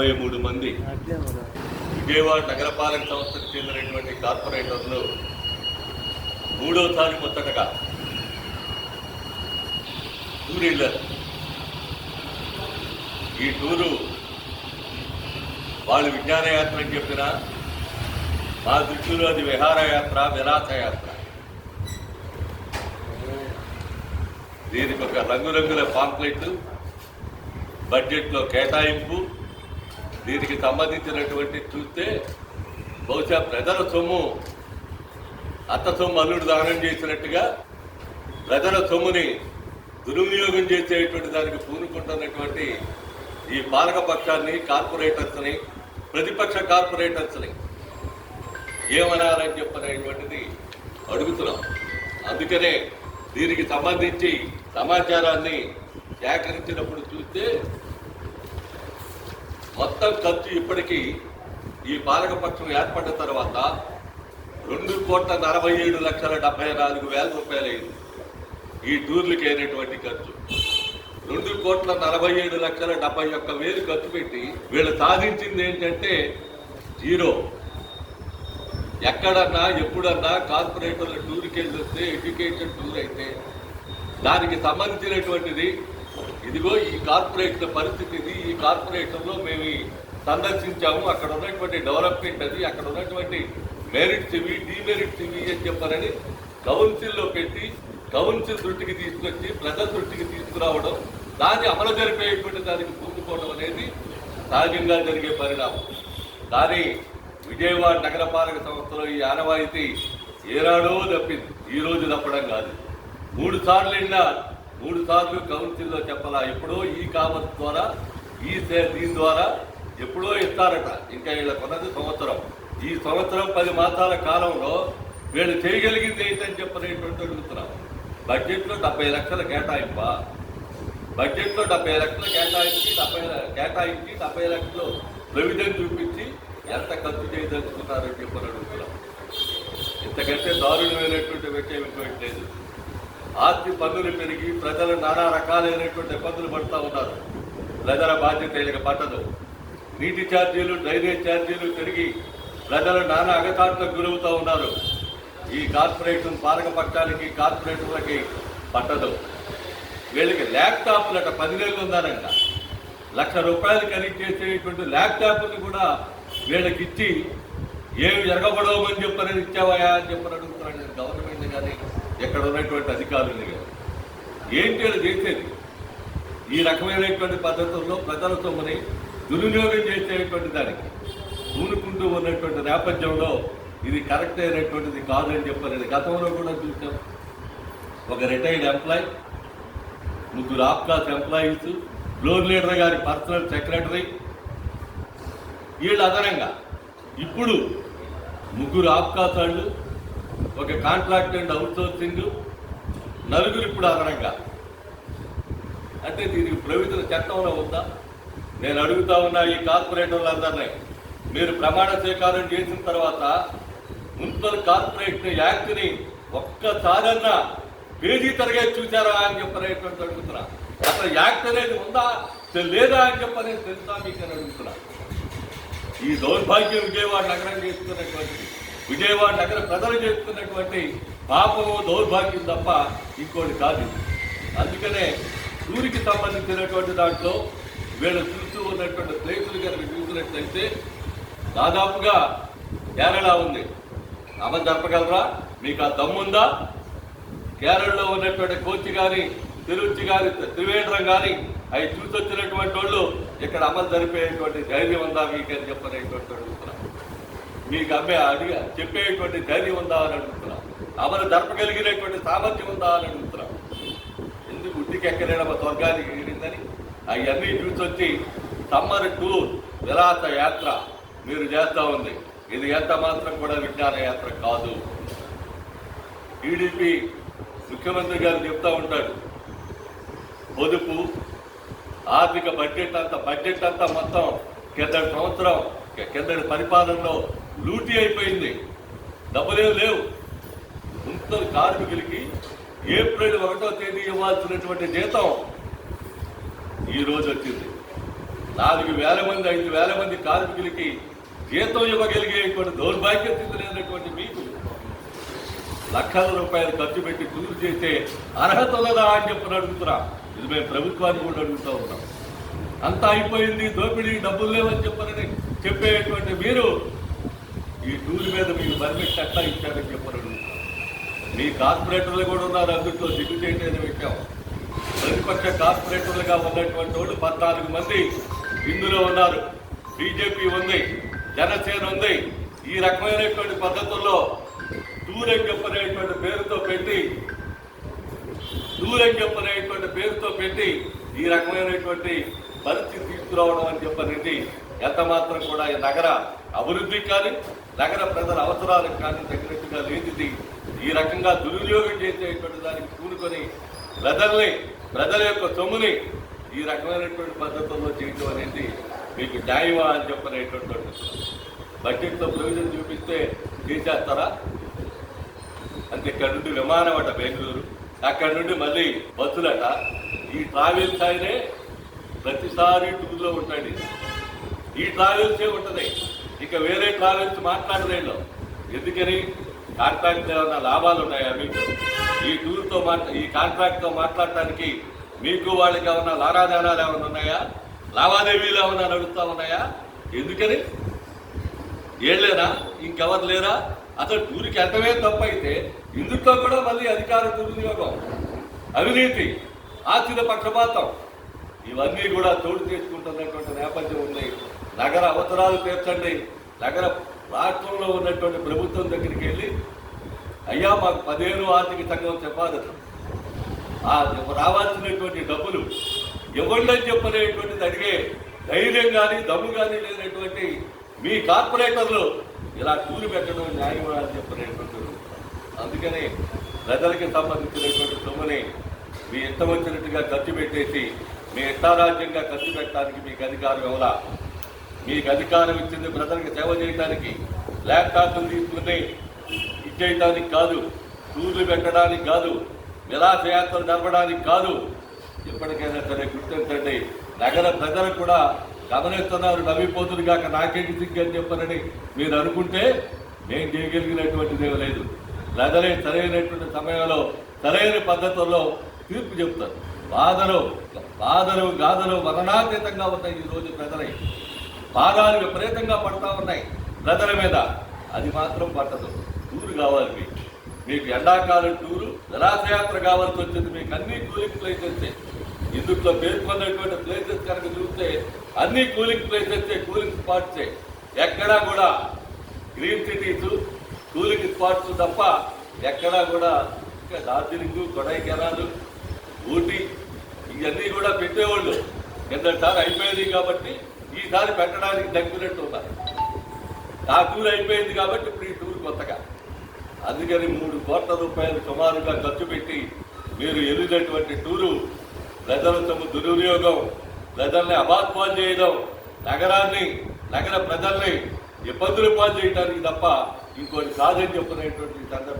డెబ్బై మూడు మంది విజయవాడ నగరపాలక సంస్థకు చెందినటువంటి కార్పొరేటర్లు మూడోసారి ముచ్చటగా టూర్ వెళ్ళారు. ఈ టూరు వాళ్ళు విజ్ఞానయాత్ర అని చెప్పిన మా దృష్టిలో అది విహారయాత్ర విలాసయాత్ర. దీనికి ఒక రంగురంగుల పాంప్లెట్ బడ్జెట్లో కేటాయింపు దీనికి సంబంధించినటువంటి చూస్తే బహుశా ప్రజల సొమ్ము అత్త సొమ్ము అల్లుడు దానం చేసినట్టుగా ప్రజల సొమ్ముని దుర్వినియోగం చేసేటువంటి దానికి పూనుకుంటున్నటువంటి ఈ పాలక పక్షాన్ని కార్పొరేటర్స్ని ప్రతిపక్ష కార్పొరేటర్స్ని ఏమనాలని చెప్పనేటువంటిది అడుగుతున్నాం. అందుకనే దీనికి సంబంధించి సమాచారాన్ని సేకరించినప్పుడు చూస్తే మొత్తం ఖర్చు ఇప్పటికీ ఈ పాలకపక్షం ఏర్పడిన తర్వాత రెండు కోట్ల నలభై ఏడు లక్షల డెబ్బై నాలుగు వేల రూపాయలైంది. ఈ టూర్లకి అయినటువంటి ఖర్చు. రెండు కోట్ల నలభై ఏడు లక్షల డెబ్బై ఒక్క వేలు ఖర్చు పెట్టి వీళ్ళు సాధించింది ఏంటంటే జీరో. ఎక్కడన్నా ఎప్పుడన్నా కార్పొరేటర్ల టూర్కి వెళ్ళి వస్తే ఎడ్యుకేషన్ టూర్ అయితే దానికి సంబంధించినటువంటిది ఇదిగో ఈ కార్పొరేషన్ పరిస్థితి ఇది. ఈ కార్పొరేషన్లో మేము సందర్శించాము. అక్కడ ఉన్నటువంటి డెవలప్మెంట్ అది అక్కడ ఉన్నటువంటి మెరిట్స్ ఇవి డిమెరిట్స్ ఇవి అని చెప్పారని కౌన్సిల్లో పెట్టి కౌన్సిల్ దృష్టికి తీసుకొచ్చి ప్రజల దృష్టికి తీసుకురావడం దాన్ని అమలు జరిపేటువంటి దానికి పూనుకోవడం అనేది సహజంగా జరిగే పరిణామం. కానీ విజయవాడ నగరపాలక సంస్థలో ఈ ఆనవాయితీ ఏనాడో తప్పింది. ఈరోజు తప్పడం కాదు. మూడు సార్లు వెళ్ళినా మూడు సార్లు కౌన్సిల్లో చెప్పాలా. ఎప్పుడో ఈ కామర్స్ ద్వారా ఈ దీని ద్వారా ఎప్పుడో ఇస్తారట. ఇంకా వీళ్ళ కొన్నది సంవత్సరం. ఈ సంవత్సరం పది మాసాల కాలంలో వీళ్ళు చేయగలిగింది ఏంటని చెప్పనేటువంటి అడుగుతున్నాం. బడ్జెట్లో డెబ్బై లక్షల కేటాయింప. బడ్జెట్లో డెబ్బై లక్షలు కేటాయించి డెబ్బై కేటాయించి డెబ్బై లక్షలు ప్రొవిజన్ చూపించి ఎంత ఖర్చు చేయదలుచుకున్నారని చెప్పని అడుగుతున్నాం. ఇంతకంటే దారుణమైనటువంటి విషయం ఇంకోటి లేదు. ఆస్తి పన్నులు పెరిగి ప్రజలు నానా రకాలైనటువంటి ఇబ్బందులు పడుతూ ఉన్నారు. ప్రజల బాధ్యత ఇక పట్టదు. నీటి ఛార్జీలు డ్రైనేజ్ ఛార్జీలు పెరిగి ప్రజలు నానా అగతాట్లకు గురవుతూ ఉన్నారు. ఈ కార్పొరేషన్ పాలక పక్షాలకి కార్పొరేటర్లకి పట్టదు. వీళ్ళకి ల్యాప్టాప్లట పది పదివేలు ఉన్నారంట లక్ష రూపాయలు ఖరీదు చేసేటువంటి ల్యాప్టాప్ని కూడా వీళ్ళకి ఇచ్చి ఏమి జరగబడవని చెప్పని ఇచ్చావయా అని చెప్పని అడుగుతున్నాడు గవర్నమెంట్ కానీ ఎక్కడ ఉన్నటువంటి అధికారులు కానీ ఏంటి అది చేసేది? ఈ రకమైనటువంటి పద్ధతుల్లో ప్రజల సొమ్ముని దుర్వినియోగం చేసేటువంటి దానికి పూనుకుంటూ ఉన్నటువంటి నేపథ్యంలో ఇది కరెక్ట్ అయినటువంటిది కాదని చెప్పలేదు గతంలో కూడా చూసాం ఒక రిటైర్డ్ ఎంప్లాయ్ ముగ్గురు ఆప్కాస్ ఎంప్లాయీస్ ఫ్లోర్ లీడర్ గారి పర్సనల్ సెక్రటరీ వీళ్ళు అదనంగా ఇప్పుడు ముగ్గురు ఆప్కాస్ వాళ్ళు ఒక కాంట్రాక్ట్ అండ్ అవుట్సోర్సింగ్ నలుగురు ఇప్పుడు అదనంగా. అంటే దీనికి ప్రభుత్వ చట్టంలో ఉందా? నేను అడుగుతా ఉన్నా ఈ కార్పొరేటర్లందరినీ మీరు ప్రమాణ స్వీకారం చేసిన తర్వాత మున్సిపల్ కార్పొరేషన్ యాక్ట్ని ఒక్కసారన్నా పేజీ తరగతి చూశారా అని చెప్పనేటువంటి అడుగుతున్నా. అసలు యాక్ట్ అనేది ఉందా? లేదా అని చెప్పనేది తెలుసా మీకు అని అడుగుతున్నా. ఈ దౌర్భాగ్యం విజయవాడ నగరం చేస్తున్నటువంటి విజయవాడ నగర ప్రజలు చేసుకున్నటువంటి పాపము దౌర్భాగ్యం తప్ప ఇంకోటి కాదు. అందుకనే ఊరికి సంబంధించినటువంటి దాంట్లో వీళ్ళు చూస్తూ ఉన్నటువంటి ప్లేసులు కనుక చూసినట్లయితే దాదాపుగా కేరళ ఉంది. అమలు జరపగలరా మీకు ఆ దమ్ముందా? కేరళలో ఉన్నటువంటి కోచి కానీ తిరుచి కానీ త్రివేంద్రం కానీ అవి చూసొచ్చినటువంటి వాళ్ళు ఇక్కడ అమలు జరిపేటువంటి ధైర్యం ఉందా మీకు అని చెప్పనేటువంటి అడుగుతున్నా మీకు అమ్మే అడిగా చెప్పేటువంటి ధైర్యం ఉందా అని అడుగుతున్నాం. అమలు జరపగలిగినటువంటి సామర్థ్యం ఉందా అని అడుగుతున్నాం. ఎందుకు ఉట్టికి ఎక్కడైనా స్వర్గానికి ఎగిరిందని? అవన్నీ చూసొచ్చి సమ్మర్ టూర్ విలాస యాత్ర మీరు చేస్తూ ఉంది. ఇది ఎంత మాత్రం కూడా విజ్ఞాన యాత్ర కాదు. టీడీపీ ముఖ్యమంత్రి గారు చెప్తూ ఉంటాడు పొదుపు ఆర్థిక బడ్జెట్ అంతా బడ్జెట్ అంతా మొత్తం కిందటి సంవత్సరం కిందటి పరిపాలనలో లూటీ అయిపోయింది. డబ్బులేం లేవు. మున్సిపల్ కార్మికులకి ఏప్రిల్ ఒకటో తేదీ ఇవ్వాల్సినటువంటి జీతం ఈ రోజు వచ్చింది. నాలుగు వేల మంది ఐదు వేల మంది కార్మికులకి జీతం ఇవ్వగలిగేటువంటి దౌర్భాగ్య స్థితి లేనటువంటి మీకు లక్షల రూపాయలు ఖర్చు పెట్టి కుదురు చేసే అర్హత లేదా అని చెప్పని అడుగుతున్నా. ఇది మేము ప్రభుత్వాన్ని కూడా అడుగుతూ ఉన్నాం. అంతా అయిపోయింది దోపిడీ డబ్బులు లేవని చెప్పనని చెప్పేటువంటి మీరు ఈ టూల్ మీద మీకు పర్మిట్ ఎట్లా ఇచ్చారని చెప్పరు మీ కార్పొరేటర్లు కూడా ఉన్నారు అందులో దిగు చేయని విషయం ప్రతిపక్ష కార్పొరేటర్లుగా ఉన్నటువంటి వాళ్ళు పద్నాలుగు మంది ఇందులో ఉన్నారు. బీజేపీ ఉంది జనసేన ఉంది. ఈ రకమైనటువంటి పద్ధతుల్లో టూరెంగప్ అనేటువంటి పేరుతో పెట్టి టూరెంగప్ అనేటువంటి పేరుతో పెట్టి ఈ రకమైనటువంటి పరిస్థితి తీసుకురావడం అని చెప్పనేది. ఎంత మాత్రం కూడా ఈ నగర అభివృద్ధి కానీ నగర ప్రజల అవసరాలకు కానీ తగినట్టుగా లేదు ఈ రకంగా దుర్వినియోగం చేసేటువంటి దానికి కూనుకొని ప్రజల్ని ప్రజల యొక్క సొమ్ముని ఈ రకమైనటువంటి పద్ధతుల్లో చేయటం అనేది మీకు న్యాయమా అని చెప్పనేటువంటి బడ్జెట్లో ప్రయోజనం చూపిస్తే చేసేస్తారా? అంటే ఇక్కడ నుండి విమానం అట బెంగళూరు అక్కడ నుండి మళ్ళీ బస్సులట ఈ ట్రావెల్స్ ఆయనే ప్రతిసారి టూర్లో ఉంటాడు ఈ ట్రావెల్సే ఉంటుంది. ఇక వేరే ట్రావెల్స్ మాట్లాడలేదు ఎందుకని? కాంట్రాక్ట్ ఏమైనా లాభాలు ఉన్నాయా మీకు? ఈ టూర్తో మాట్లా ఈ కాంట్రాక్ట్తో మాట్లాడటానికి మీకు వాళ్ళకి ఏమైనా లారాదేనాలు ఏమైనా ఉన్నాయా? లావాదేవీలు ఏమైనా నడుస్తూ ఉన్నాయా? ఎందుకని? ఏళ్ళేనా? ఇంకెవరు లేరా? అసలు టూరికి ఎంతమే తప్పు అయితే ఇందుట్లో కూడా మళ్ళీ అధికార దుర్వినియోగం. అవినీతి ఆర్థిక పక్షపాతం. ఇవన్నీ కూడా చోటు చేసుకుంటున్నటువంటి నేపథ్యం ఉంది నగర అవసరాలు తీర్చండి నగర రాష్ట్రంలో ఉన్నటువంటి ప్రభుత్వం దగ్గరికి వెళ్ళి అయ్యా మాకు పదిహేను ఆర్థిక సంఘం చెప్పాలి ఆ రావాల్సినటువంటి డబ్బులు ఇవ్వండి అని చెప్పనేటువంటిది అడిగే ధైర్యం కానీ దమ్ము కానీ లేనటువంటి మీ కార్పొరేటర్లు ఇలా కూలి పెట్టడం న్యాయం అని చెప్పలేటువంటి అందుకని ప్రజలకి సంబంధించినటువంటి సొమ్ముని మీ ఇష్టం వచ్చినట్టుగా ఖర్చు పెట్టేసి మీ ఇష్టారాజ్యంగా ఖర్చు పెట్టడానికి మీకు అధికారం ఎవరా మీకు అధికారం ఇచ్చింది ప్రజలకు సేవ చేయడానికి ల్యాప్టాప్లు తీసుకుని ఇచ్చేయటానికి కాదు టూర్లు పెట్టడానికి కాదు నిరాశయాత్రలు నడపడానికి కాదు. ఎప్పటికైనా సరే గుర్తించండి నగర ప్రజలు కూడా గమనిస్తున్నారు నవ్విపోతుంది కాక నాకేంటి సిగ్గు అని చెప్పారని మీరు అనుకుంటే నేను చేయగలిగినటువంటిది ఏమీ లేదు. ప్రజలే సరైనటువంటి సమయంలో సరైన పద్ధతుల్లో తీర్పు చెప్తారు. బాధలు బాధలు గాథలు మరణాతీతంగా ఉన్నాయి ఈ రోజు ప్రజలై. బాధాలు విపరీతంగా పడతా ఉన్నాయి. ప్రజల మీద అది మాత్రం పట్టదు. టూరు కావాలి మీకు. మీకు ఎండాకాలం టూరు జలాశయాత్ర కావాల్సి వచ్చింది మీకు అన్ని కూలింగ్ ప్లేసెస్. ఇందులో పేర్కొన్నటువంటి ప్లేసెస్ కనుక చూస్తే అన్ని కూలింగ్ ప్లేసెస్ కూలింగ్ స్పాట్స్. ఎక్కడా కూడా గ్రీన్ సిటీస్ కూలింగ్ స్పాట్స్ తప్ప ఎక్కడా కూడా ఇంకా డార్జిలింగ్ కొడైకెనాలు ఊటీ ఇవన్నీ కూడా పెట్టేవాళ్ళు. కిందసారి అయిపోయింది కాబట్టి ఈసారి పెట్టడానికి తగ్గినట్టు ఉన్నారు. ఆ టూర్ అయిపోయింది కాబట్టి ఇప్పుడు ఈ టూర్ కొత్తగా. అందుకని మూడు కోట్ల రూపాయలు సుమారుగా ఖర్చు పెట్టి మీరు వెళ్ళినటువంటి టూరు ప్రజల తమ దుర్వినియోగం ప్రజల్ని అబాత్మాలు చేయడం నగరాన్ని నగర ప్రజల్ని ఇబ్బందులు పాలు చేయడానికి తప్ప ఇంకోటి కాదని చెప్పినటువంటి సందర్భం